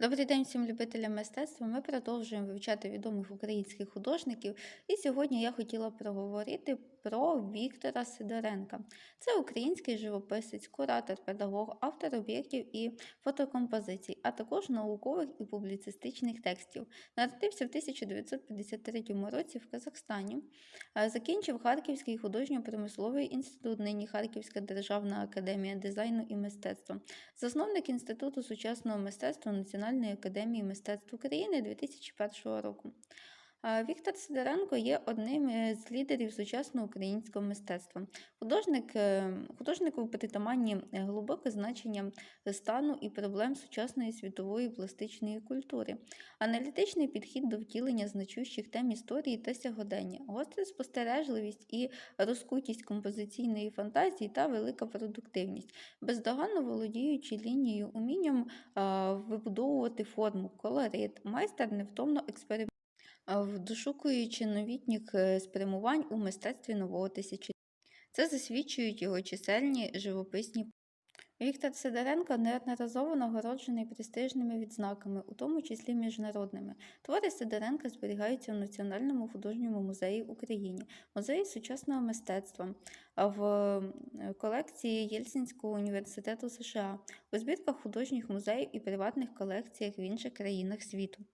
Добрий день всім любителям мистецтва. Ми продовжуємо вивчати відомих українських художників. І сьогодні я хотіла проговорити про Віктора Сидоренка. Це український живописець, куратор, педагог, автор об'єктів і фотокомпозицій, а також наукових і публіцистичних текстів. Народився в 1953 році в Казахстані. Закінчив Харківський художньо-промисловий інститут, нині Харківська державна академія дизайну і мистецтва. Засновник Інституту сучасного мистецтва Національної академії мистецтв України 2001 року. Віктор Сидоренко є одним е, з лідерів сучасного українського мистецтва. Художник, е, художнику притаманні е, глибоке значення стану і проблем сучасної світової пластичної культури, аналітичний підхід до втілення значущих тем історії та сьогодення, гостра спостережливість і розкутість композиційної фантазії та велика продуктивність, бездоганно володіючи лінією умінням вибудовувати форму, колорит, майстер невтомно експериментує вдошукуючи новітніх е, спрямувань у мистецтві нового тисячоліття. Це засвідчують його чисельні живописні. Віктор Сидоренко неодноразово нагороджений престижними відзнаками, у тому числі міжнародними. Твори Сидоренка зберігаються в Національному художньому музеї Україні, музеї сучасного мистецтва, в е, колекції Єльсінського університету США, у збірках художніх музеїв і приватних колекціях в інших країнах світу.